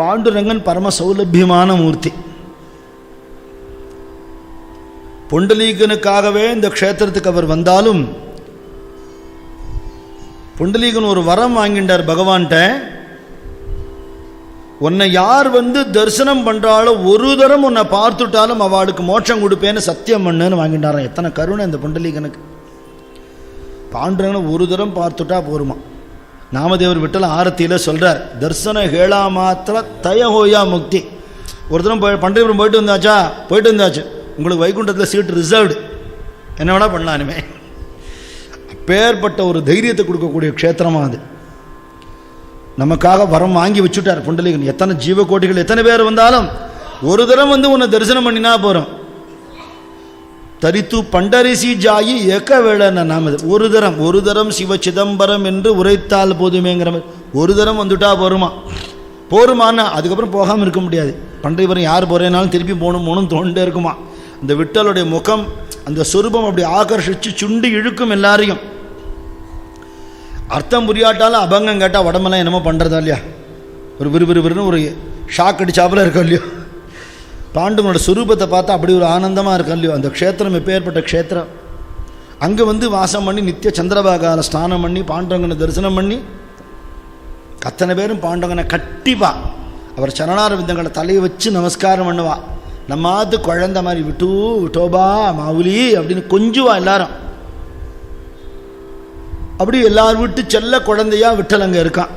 பாண்டுரங்கன் பரம சௌலபியமான மூர்த்தி. புண்டலீகனுக்காகவே இந்த க்ஷேத்திரத்துக்கு அவர் வந்தாலும் புண்டலீகன் ஒரு வரம் வாங்கிட்டார் பகவான்கிட்ட. உன்னை யார் வந்து தரிசனம் பண்ணுறாலும் ஒரு தரம் உன்னை பார்த்துட்டாலும் அவளுக்கு மோட்சம் கொடுப்பேன்னு சத்தியம் பண்ணுன்னு வாங்கிட்டாரான் எத்தனை கருணை இந்த புண்டலீகனுக்கு. பாண்டுரங்கனை ஒரு தரம் பார்த்துட்டா போருமா? நாமதேவர் விட்டல ஆரத்தியில் சொல்கிறார் தர்சன ஹேளா மாத்திர தயஹோயா முக்தி. ஒரு தரம் போய் பண்டிகைபுரம் போயிட்டு வந்தாச்சா? போயிட்டு வந்தாச்சு. உங்களுக்கு வைகுண்டத்தில் சீட் ரிசர்வ்டு என்ன வேணால் பண்ணலானுமே அப்பேற்பட்ட ஒரு தைரியத்தை கொடுக்கக்கூடிய க்ஷேத்திரமாக அது. நமக்காக வரம் வாங்கி வச்சுட்டார் புண்டலிகன். எத்தனை ஜீவ கோட்டிகள் எத்தனை பேர் வந்தாலும் ஒரு தரம் வந்து உன்னை தரிசனம் பண்ணினா போகிறோம் தரித்து பண்டரிசி ஜாயி ஏக்க வேளன நாமது. ஒரு தரம் ஒரு தரம் சிவ சிதம்பரம் என்று உரைத்தால் போதுமேங்கிற மாதிரி. ஒரு தரம் வந்துட்டா போருமா? போருமான்னா அதுக்கப்புறம் போகாமல் இருக்க முடியாது. பண்டைவரம் யார் போகிறேனாலும் திருப்பி போகணும் போகணும் தோண்டே இருக்குமா? அந்த விட்டலுடைய முகம் அந்த சொரூபம் அப்படி ஆகர்ஷிச்சு சுண்டு இழுக்கும் எல்லாரையும். அர்த்தம் புரியாட்டாலும் அபங்கம் கேட்டால் உடம்பெல்லாம் என்னமோ பண்ணுறதா இல்லையா? ஒரு விறுவிறுவிறுன்னு ஒரு ஷாக் அடிச்சாப்பில் இருக்கும் இல்லையோ? பாண்டவனோட சுரூபத்தை பார்த்தா அப்படி ஒரு ஆனந்தமாக இருக்கும் இல்லையோ அந்த க்ஷேத்திரம் எப்பேற்பட்ட க்ஷேத்திரம்? அங்கே வந்து வாசம் பண்ணி நித்திய சந்திரபாகால ஸ்நானம் பண்ணி பாண்டவங்கனை தரிசனம் பண்ணி அத்தனை பேரும் பாண்டவங்கனை கட்டிப்பா அவர் சரணார விந்தங்களை தலையை வச்சு நமஸ்காரம் பண்ணுவா. நம்மாத்து குழந்த மாதிரி விட்டு விட்டோபா மாவுலி அப்படின்னு கொஞ்சுவா எல்லாரும். அப்படி எல்லார் வீட்டு செல்ல குழந்தையா விட்டல் அங்கே இருக்கான்.